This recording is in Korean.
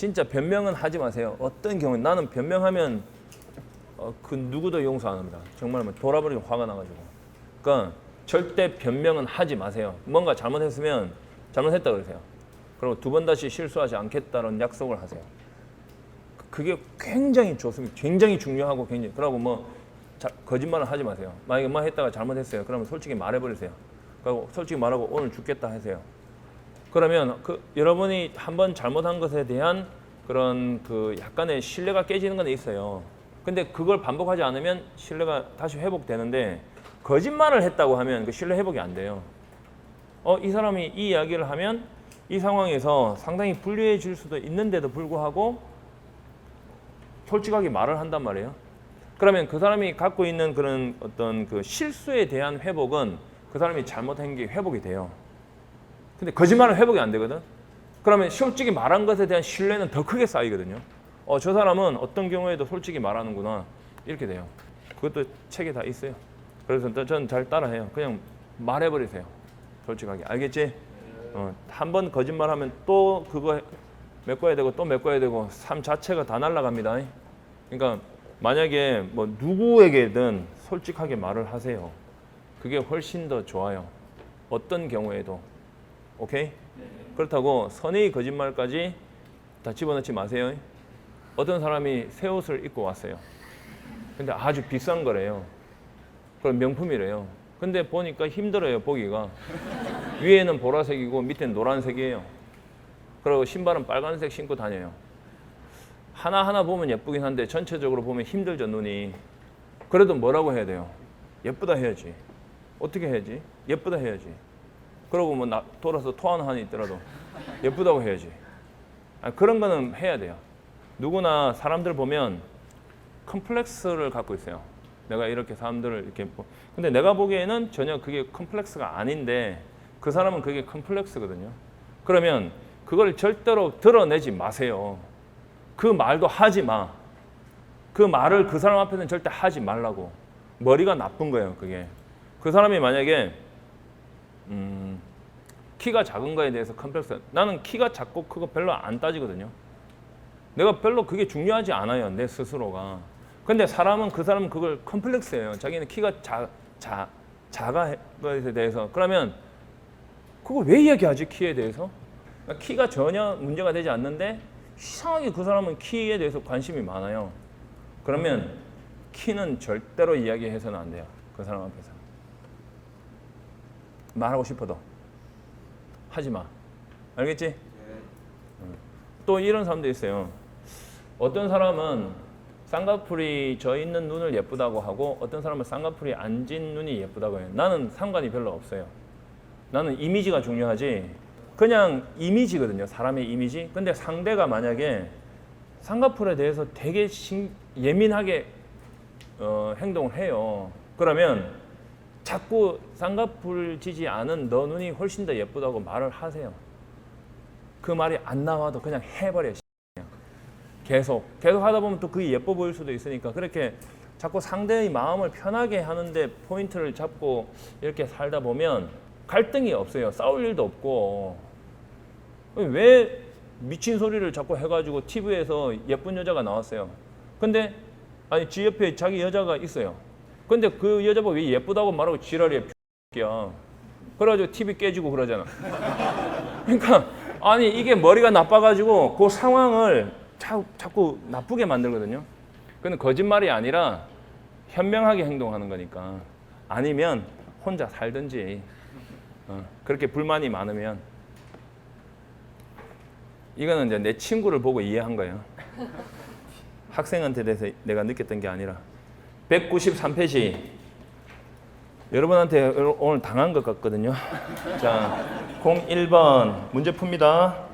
진짜 변명은 하지 마세요. 어떤 경우에 나는 변명하면 어, 그 누구도 용서 안 합니다. 정말 뭐 돌아버리고 화가 나가지고. 그러니까 절대 변명은 하지 마세요. 뭔가 잘못했으면 잘못했다 그러세요. 그리고 두 번 다시 실수하지 않겠다는 약속을 하세요. 그게 굉장히 좋습니다. 굉장히 중요하고 굉장히 그러고 뭐 자, 거짓말을 하지 마세요. 만약에 뭐 했다가 잘못했어요. 그러면 솔직히 말해버리세요. 그리고 솔직히 말하고 오늘 죽겠다 하세요. 그러면 그 여러분이 한번 잘못한 것에 대한 그런 그 약간의 신뢰가 깨지는 건 있어요. 근데 그걸 반복하지 않으면 신뢰가 다시 회복되는데 거짓말을 했다고 하면 그 신뢰 회복이 안 돼요. 어, 이 사람이 이 이야기를 하면 이 상황에서 상당히 불리해질 수도 있는데도 불구하고 솔직하게 말을 한단 말이에요. 그러면 그 사람이 갖고 있는 그런 어떤 그 실수에 대한 회복은 그 사람이 잘못한 게 회복이 돼요. 근데 거짓말은 회복이 안 되거든. 그러면 솔직히 말한 것에 대한 신뢰는 더 크게 쌓이거든요. 어, 저 사람은 어떤 경우에도 솔직히 말하는구나. 이렇게 돼요. 그것도 책에 다 있어요. 그래서 저는 잘 따라해요. 그냥 말해버리세요. 솔직하게. 알겠지? 어, 한 번 거짓말하면 또 그거 메꿔야 되고 또 메꿔야 되고 삶 자체가 다 날아갑니다. 그러니까 만약에 뭐 누구에게든 솔직하게 말을 하세요. 그게 훨씬 더 좋아요. 어떤 경우에도. 오케이? 그렇다고 선의 거짓말까지 다 집어넣지 마세요. 어떤 사람이 새 옷을 입고 왔어요. 근데 아주 비싼 거래요. 그럼 명품이래요. 근데 보니까 힘들어요, 보기가. 위에는 보라색이고 밑에는 노란색이에요. 그리고 신발은 빨간색 신고 다녀요. 하나하나 보면 예쁘긴 한데 전체적으로 보면 힘들죠, 눈이. 그래도 뭐라고 해야 돼요? 예쁘다 해야지. 어떻게 해야지? 예쁘다 해야지. 그러고 뭐 나, 돌아서 토 하나 하나 있더라도 예쁘다고 해야지. 아, 그런 거는 해야 돼요. 누구나 사람들 보면 컴플렉스를 갖고 있어요. 내가 이렇게 사람들을 이렇게 보- 근데 내가 보기에는 전혀 그게 컴플렉스가 아닌데 그 사람은 그게 컴플렉스거든요. 그러면 그걸 절대로 드러내지 마세요. 그 말도 하지 마. 그 말을 그 사람 앞에서는 절대 하지 말라고. 머리가 나쁜 거예요, 그게. 그 사람이 만약에 음, 키가 작은 거에 대해서 컴플렉스. 나는 키가 작고 크고 별로 안 따지거든요. 내가 별로 그게 중요하지 않아요, 내 스스로가. 근데 사람은 그 사람은 그걸 컴플렉스예요. 자기는 키가 자, 자, 작아 것에 대해서. 그러면 그걸 왜 이야기하지 키에 대해서? 그러니까 키가 전혀 문제가 되지 않는데 이상하게 그 사람은 키에 대해서 관심이 많아요. 그러면 키는 절대로 이야기해서는 안 돼요. 그 사람 앞에서. 말하고 싶어도 하지 마. 알겠지? 응. 또 이런 사람도 있어요. 어떤 사람은 쌍꺼풀이 져 있는 눈을 예쁘다고 하고 어떤 사람은 쌍꺼풀이 안 진 눈이 예쁘다고 해요. 나는 상관이 별로 없어요. 나는 이미지가 중요하지. 그냥 이미지거든요. 사람의 이미지. 근데 상대가 만약에 쌍꺼풀에 대해서 되게 신- 예민하게 어, 행동을 해요. 그러면 자꾸 쌍꺼풀 지지 않은 너 눈이 훨씬 더 예쁘다고 말을 하세요. 그 말이 안 나와도 그냥 해버려. 계속 계속 하다 보면 또 그게 예뻐 보일 수도 있으니까 그렇게 자꾸 상대의 마음을 편하게 하는데 포인트를 잡고 이렇게 살다 보면 갈등이 없어요. 싸울 일도 없고 왜 미친 소리를 자꾸 해가지고 TV에서 예쁜 여자가 나왔어요. 근데 아니 지 옆에 자기 여자가 있어요. 근데 그 여자가 왜 예쁘다고 말하고 지랄이야 야 그래가지고 TV 깨지고 그러잖아. 그러니까 아니 이게 머리가 나빠가지고 그 상황을 자, 자꾸 나쁘게 만들거든요. 근데 거짓말이 아니라 현명하게 행동하는 거니까 아니면 혼자 살든지 어, 그렇게 불만이 많으면 이거는 이제 내 친구를 보고 이해한 거예요. 학생한테 대해서 내가 느꼈던 게 아니라 193페이지 여러분한테 오늘 당한 것 같거든요. 자, 01번 문제 풉니다.